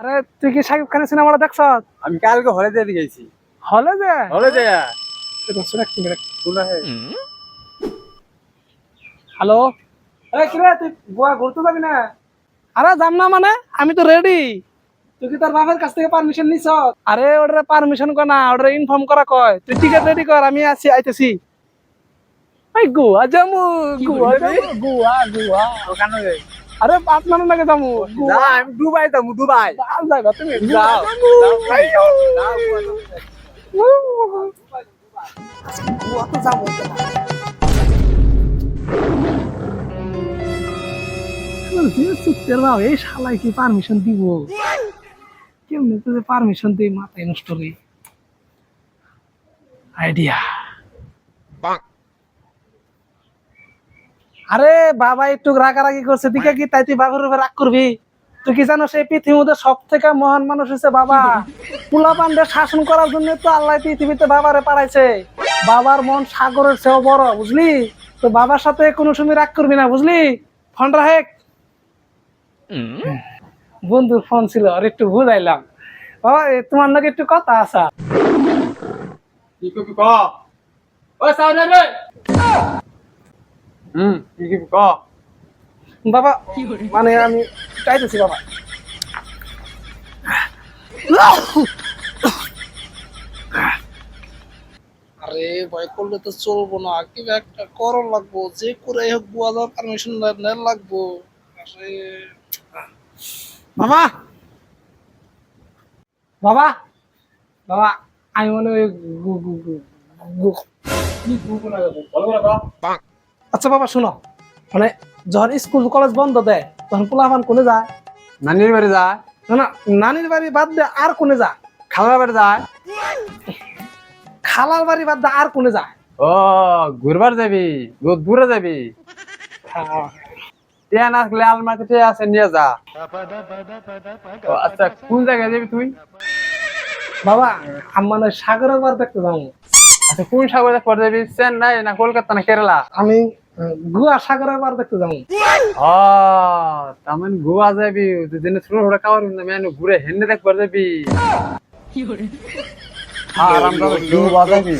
আরে তুই কি শাকিব খানের সিনেমাটা দেখছ? আমি কালকে হলে দিয়ে গেছি। হলে যে? হলে যে? হ্যালো? এই কি রে তুই গোয়া ঘুরতে যাবি না? আরে যাম না মানে আমি তো রেডি তুই কি তোর বাবার কাছ থেকে পারমিশন নিছ? আরে ওটারে পারমিশন কর না ওটারে ইনফর্ম করা কয়। তুই টিকিট রেডি কর আমি আছি আইতেছি। গোয়া যামু গোয়া যামু গোয়া গোয়া। ওখানে আরে আপনার আমি দুবাই যাব দুবাই। তুমি যাও, যাব। এই শালাই কি পারমিশন দিব? কেমনে পারমিশন দিই মাথায় নষ্ট রে আইডিয়া আরে বাবা, একটু রাগারাগি করছে। দিকে কি তাই তুই বাবার রাগ করবি? তুই কি জানো সেই মধ্যে সব থেকে মহান মানুষ হচ্ছে বাবা? পুলা পান্ডে শাসন করার জন্য তো আল্লাহ পৃথিবীতে বাবারে পাঠাইছে। বাবার মন সাগরের চেয়েও বড়, বুঝলি? তো বাবার সাথে কোনো সময় রাগ করবি না, বুঝলি? ফোন রাহেক বন্ধুর ফোন ছিল, আর একটু বুঝাইলাম। বাবা তোমার নাকি একটু কথা আসা কি করবি ক সাউন্ড রে! হুম কি করবি ক বাবা মানে আমি চাইতেছি বাবা আরে ভয় করলে তো চলবো না কি একটা করো লাগবো যে করে হোক বুয়া যাওয়ার পারমিশন লাগবো আরে বাবা বাবা বাবা আমি মনে হয় আচ্ছা বাবা শুনো। মানে যখন স্কুল কলেজ বন্ধ দেয় তখন পোলাপান কোনে যায়? নানির বাড়ি যায়। না না নানির বাড়ি বাদ দিয়ে আর কোনে যায়? খালার বাড়ি যায়। খালার বাড়ি বাদ দিয়ে আর কোনে যায়? ও ঘুরবার যাবি দূরে যাবি। ট্রেন আসলে আলমারিতে আছে নিয়ে যা। আচ্ছা কোন জায়গায় যাবি তুই? বাবা আমি মানে সাগরের বার দেখতে যাব। আচ্ছা কোন সাগরের পড়ে যাবি? চেন্নাই না কলকাতা না কেরালা? আমি গোয়া সাগরের পার দেখতে যাব। ও তার মানে গোয়া যাবি? যেদিন ছোট ছোট খাবার মানে ঘুরে হেন্নে দেখবার যাবি। আরাম যাবি।